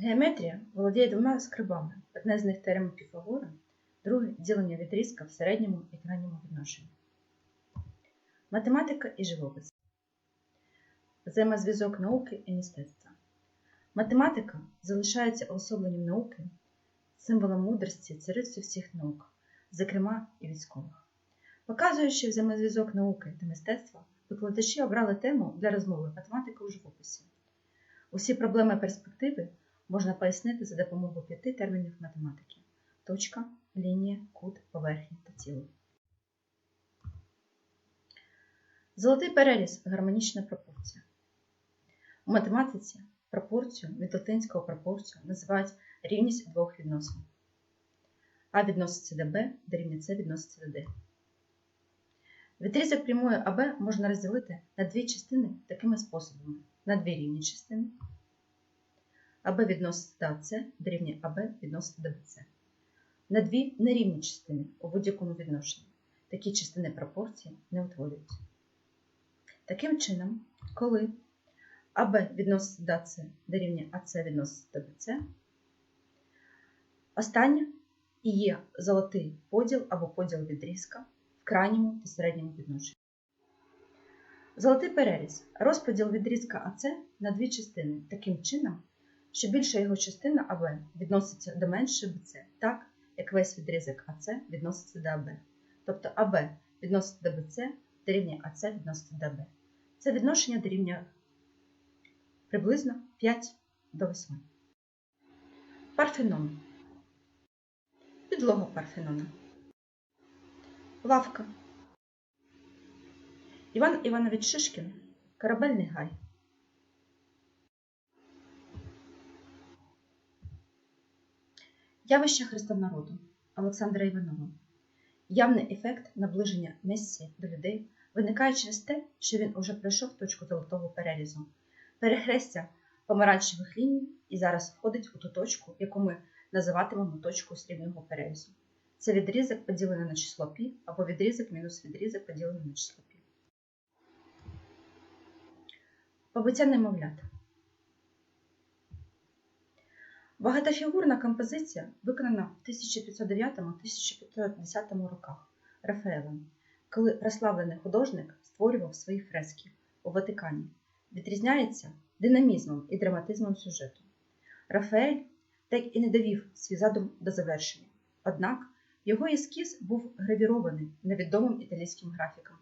Геометрія володіє двома скрибами. Одне з них теорема Піфагора, друге ділення відрізка в середньому і крайньому відношенні. Математика і живопис. Взаємозв'язок науки і мистецтва. Математика залишається уособленням науки, символом мудрості, царицею всіх наук, зокрема і військових. Показуючи взаємозв'язок науки та мистецтва, викладачі обрали тему для розмови математика у живописі. Усі проблеми перспективи можна пояснити за допомогою п'яти термінів математики: точка, лінія, кут, поверхня та тіло. Золотий переріз гармонічна пропорція. У математиці пропорцію від латинського пропорцію називають рівність двох відносин. А відноситься до Б, дорівнює С відноситься до Д. Відрізок прямої АБ можна розділити на дві частини такими способами: на дві рівні частини. АБ відноситься до АС, дорівнює АБ відноситься до БЦ. На дві нерівні частини у будь-якому відношенні. Такі частини пропорції не утворюються. Таким чином, коли АБ відноситься до АС, дорівнює АС відноситься до БЦ, останнє і є золотий поділ або поділ відрізка в крайньому та середньому відношенні. Золотий переріз розподіл відрізка АС на дві частини таким чином, що більша його частина АБ відноситься до меншої БЦ, так як весь відрізок АС відноситься до АБ. Тобто АБ відноситься до БЦ, дорівнює АС відноситься до АБ. Це відношення дорівнює приблизно 5 до 8. Парфенон. Підлога Парфенона. Лавка. Іван Іванович Шишкін. Корабельний гай. Явище Христа народу Олександра Іванова. Явний ефект наближення Мессі до людей виникає через те, що він уже пройшов точку золотого перерізу, перехрестя помаранчевих ліній і зараз входить у ту точку, яку ми називатимемо точкою срібного перерізу. Це відрізок поділений на число π або відрізок мінус відрізок поділений на число π. Побиття немовлят. Багатофігурна композиція виконана в 1509-1510 роках Рафаелем, коли прославлений художник створював свої фрески у Ватикані, відрізняється динамізмом і драматизмом сюжету. Рафаель так і не довів свій задум до завершення. Однак його ескіз був гравірований невідомим італійським графіком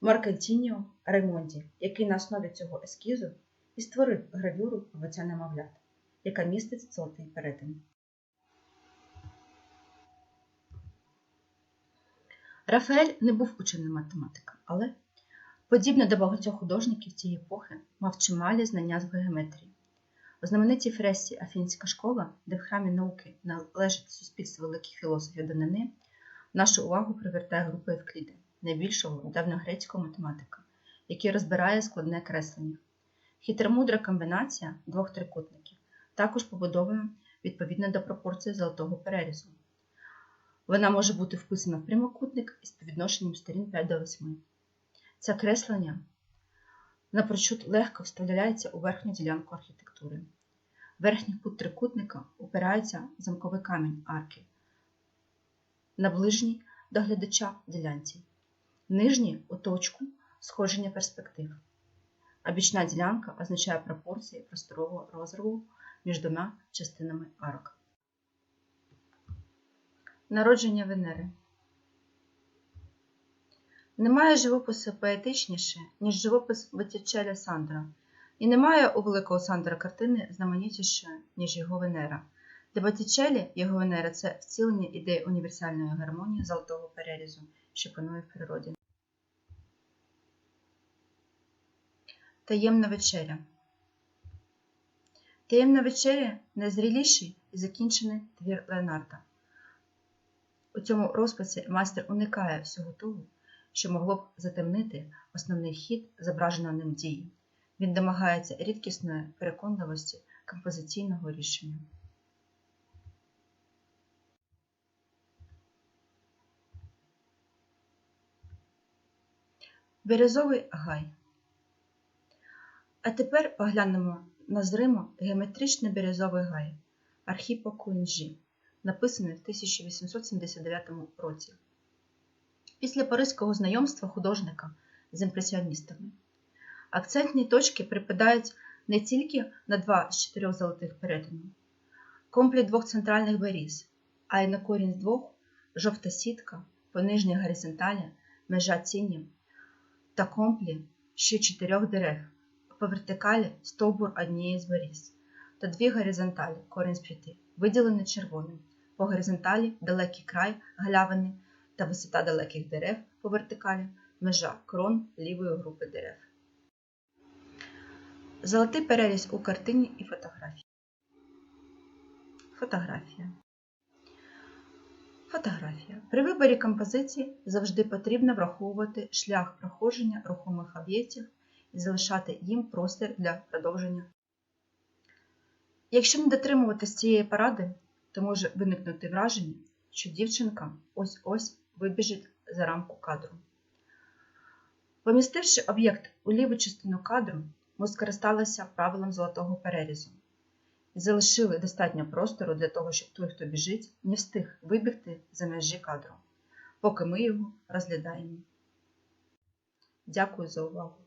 Маркантініо Раймонді, який на основі цього ескізу і створив гравюру «Побиття немовлят, яка містить золотий перетин. Рафаель не був ученим математиком, але, подібно до багатьох художників цієї епохи, мав чималі знання з геометрії. У знаменитій фресі Афінська школа, де в храмі науки належить суспільство великих філософів данини, нашу увагу привертає група Евкліди, найбільшого давньогрецького математика, який розбирає складне креслення. Хитромудра комбінація двох трикутників також побудована відповідно до пропорції золотого перерізу. Вона може бути вписана в прямокутник із співвідношенням сторін 5 до 8. Це креслення напрочуд легко вставляється у верхню ділянку архітектури. Верхній кут трикутника упирається в замковий камінь арки, на ближній до глядача ділянці, нижній у точку сходження перспектив, а бічна ділянка означає пропорції просторового розриву між двома частинами арок. Народження Венери Немає живопису поетичніше, ніж живопис Боттічеля Сандра, і немає у великого Сандра картини знаменитішої, ніж його Венера. Для Боттічелі його Венера це вцілення ідеї універсальної гармонії золотого перерізу, що панує в природі. Таємна вечеря Таємна вечеря найзріліший і закінчений твір Леонарда. У цьому розписі майстер уникає всього того, що могло б затемнити основний хід зображеної ним дії. Він домагається рідкісної переконливості композиційного рішення. Березовий гай. А тепер поглянемо назримо геометричний бірюзовий гай Архіпо Куінджі, написаний в 1879 році. Після паризького знайомства художника з імпресіоністами акцентні точки припадають не тільки на два з чотирьох золотих перетинів, комплі двох центральних беріз, а й на корінь з двох жовта сітка по нижній горизонталі, межа тінів та комплі ще чотирьох дерев, по вертикалі стовбур однієї з беріз та дві горизонталі, корінь з п'яти, виділені червоним, по горизонталі далекий край галявини та висота далеких дерев по вертикалі, межа крон лівої групи дерев. Золотий переріз у картині і фотографії. Фотографія. Фотографія. При виборі композиції завжди потрібно враховувати шлях проходження рухомих об'єктів і залишати їм простір для продовження. Якщо не дотримуватись цієї поради, то може виникнути враження, що дівчинка ось-ось вибіжить за рамку кадру. Помістивши об'єкт у ліву частину кадру, ми скористалися правилом золотого перерізу і залишили достатньо простору для того, щоб той, хто біжить, не встиг вибігти за межі кадру, поки ми його розглядаємо. Дякую за увагу!